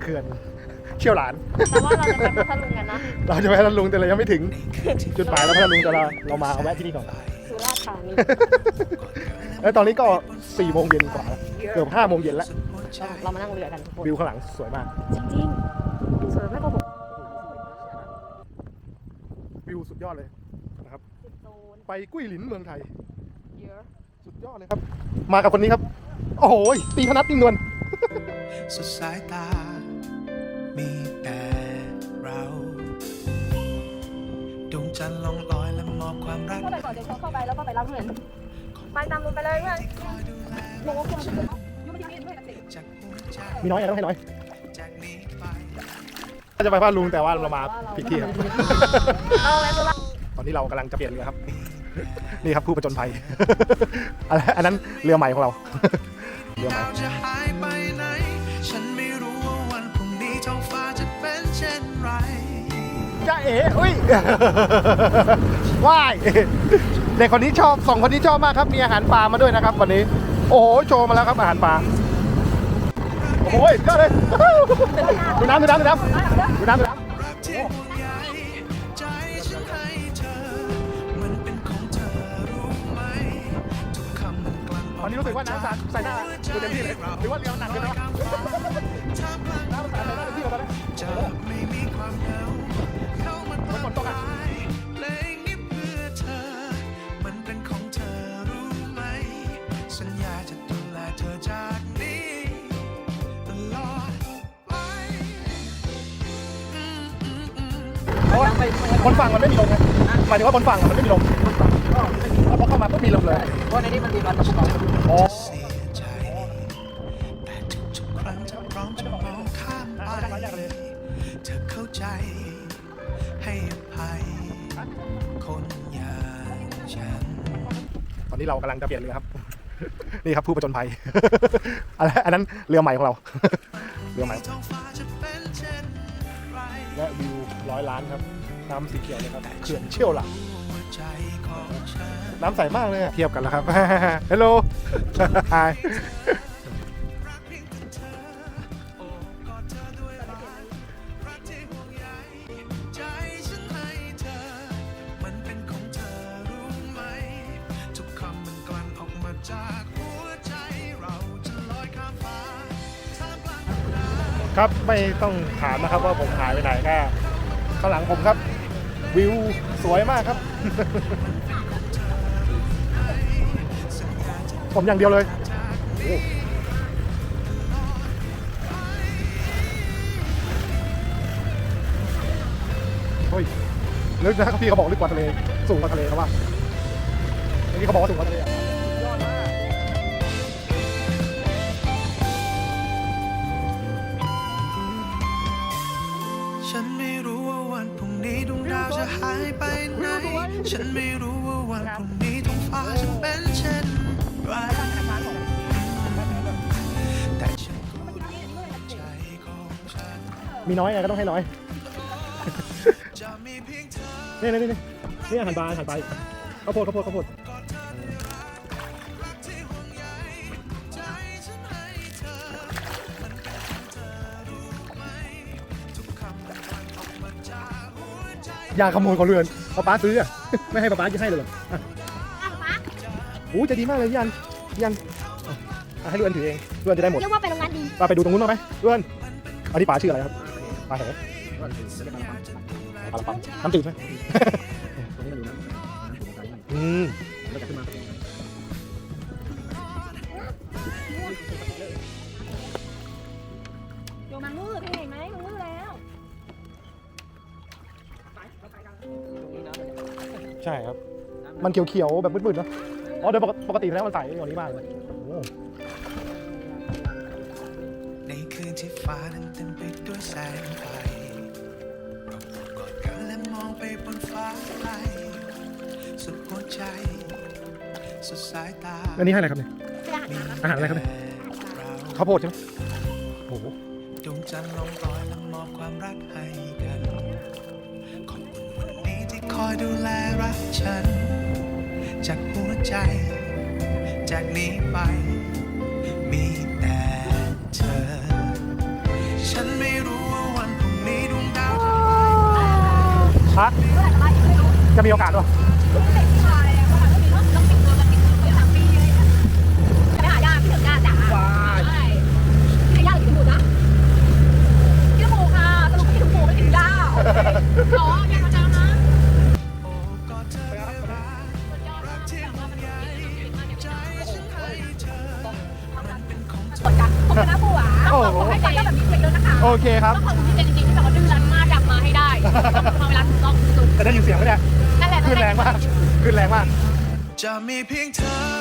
เขื่อนเชี่ยวหลาน แต่ว่าเราจะไปพัทลุงกันนะเราจะไปพัทลุงแต่เรายังไม่ถึง จุดหมายเราพัทลุงแต่เราเรามาเอาแวะที่นี่ก่อนสุราษฎร์ธานีแล้วตอนนี้ก็4โมงเย็นกว่าแล้วเกือบ5โมงเย็นแล้วเรามานั่งเรือกันทุกคนวิวข้างหลังสวยมาก จริงๆสวยไม่โกหกวิวสุดยอดเลยนะครับสุดโซนไปกุ้ยหลินเมืองไทยเยอะสุดยอดเลยครับ มากับคนนี้ครับ โอ้โหตีพนัทนิ่งนวลสุดสายตา มีแต่เราดวงจันทร์ล่องลอยและมอบความรักเข้าไปก่อนเดี๋ยวเขาเข้าไปแล้วก็ไปรับเงินไปตามลุงไปเลยเพื่อนหนูก็คงจะยุ่งไม่ได้ด้วยกันสิจากหัวใจมีน้อยอย่าต้องให้น้อยจากนี้ไปถ้าจะไปพัทลุงแต่ว่าเรามาผิดที่ครับเราไปสุราษฎร์ตอนนี้เรากำลังจะเปลี่ยนเรือครับ นี่ครับผู้ประจนภัย อันอันนั้นเรือใหม่ของเรา เรือใหม่ จ้าเอ๋อุ้ยว้ายเด็กคนนี้ชอบสองคนนี้ชอบมากครับ มีอาหารปลามาด้วยนะครับ วันนี้ โอ้โหโชว์มาแล้วครับอาหารปลาโอ้โหก็เลยดูน้ำดูน้ำดูน้ำดูน้ำดูน้รักที่ห่วงใยใจฉันให้เธอมันเป็นของเธอรู้ไหมทุกคำมันกลั่นำตอนนี้รู้สึกว่าน้ำสาดใส่หน้าดูเต็มที่เลยหรือว่าเรือมันหนักเกินไปวะน้ำสาดใส่หน้าเต็มที่กว่าแล้วจะ บนฝั่งมันไม่มีลมไงหมายถึงว่าบนฝั่งอะมันไม่มีลมแล้วพอเข้ามาปุ๊บมีลมเลยเพราะในนี้มันมีร้อนตะกอนอ๋อเสียใจแต่ทุกๆครั้งจะพร้อมจะมองข้ามไปเธอเข้าใจ ให้อภัยคนอย่างฉันตอนนี้เรากำลังจะเปลี่ยนเรือครับ นี่ครับผู้ประจนภัย อันนั้นอันนั้นเรือใหม่ของเรา เรือใหม่ท้องฟ้าจะเป็นเช่นไรและวิวร้อยล้านครับ น้ำสีเขียวเลยครับเขื่อนเชี่ยวหลังน้ำใสมากเลยเทียบกันแล้วครับ ฮัลโหล ฮายครับไม่ต้องถามนะครับว่าผมหายไปไหนก็ข้างหลังผมครับ วิวสวยมากครับ ผมอย่างเดียวเลยโอ้เฮ้ยลึกนะครับพี่เขาบอกลึกกว่าทะเล สูงกว่าทะเลครับว่าอันนี้เขาบอกว่าสูงกว่าทะเล ฉันไม่รู้ว่าวันพรุ่งนี้ดวงดาวจะหายไปไหน ฉันไม่รู้ว่าวันพรุ่งนี้ท้องฟ้าจะเป็นเช่นไรแต่ฉันก็ใจของฉันมีน้อยไงก็ต้องให้น้อยจะมีเพียงเธอ นี่นี่นี่นี่นี่อาหารปลาอาหารปลาข้าวโพดข้าวโพดข้าวโพด อย่าขโมยของเรือนป้าป้าซื้ออะไม่ให้ป้าป้าจะให้เลยเหรออะโอ้จะดีมากเลยพี่ยันพี่ยันอะอะให้เรือนถือเองเรือนจะได้หมดเรียกว่าเป็นโรงงานดีป้าไปดูตรงนู้นมาไหมเรือนอันนี้ป้าชื่ออะไรครับป้าเหรอปลาปังน้ำจืดไหมอืมโยมันมืดเห็นไหมมั ช่ครับ มันเขียวๆแบบมืดๆเนอะอ๋อเดี๋ยวปกปกติแล้วมันใสกว่านี้มากเลยโอ้ในคืนที่ฟ้านั้นเต็มไปด้วยแสงไฟเราโอบกอดกันและมองไปบนฟ้าไกลสุดหัวใจสุดสายตาอันนี้ให้อะไรครับเนี่ยเป็นอาหารน้ำอาหารอะไรครับเนี่ยเราข้าวโพดใช่ไหมโอ้โหดวงจันทร์ลงรอยและมอบความรักให้กันขอบคุณวันนี้ที่ค อยดูแลรักฉัน จากหัวใจ จากนี้ไป มีแต่เธอ ฉันไม่รู้ว่าวันพรุ่งนี้ดวงดาวจะลอยไปไหน ฮะจะมีโอกาสด้อเน้องยังจะ ผัวผมให้ใจก็แบบนี้ไปเลยนะคะโอเคครับต้องขอบคุณพี่เจนจริงๆที่แบบว่าดื้อรั้นมากอยากมาให้ได้มาเวลาถูกต้องสุดแต่ได้ยินเสียงไหมเนี่ยนั่นแหละ ขึ้นแรงมากขึ้นแรงมาก จะมีเพียงเธอ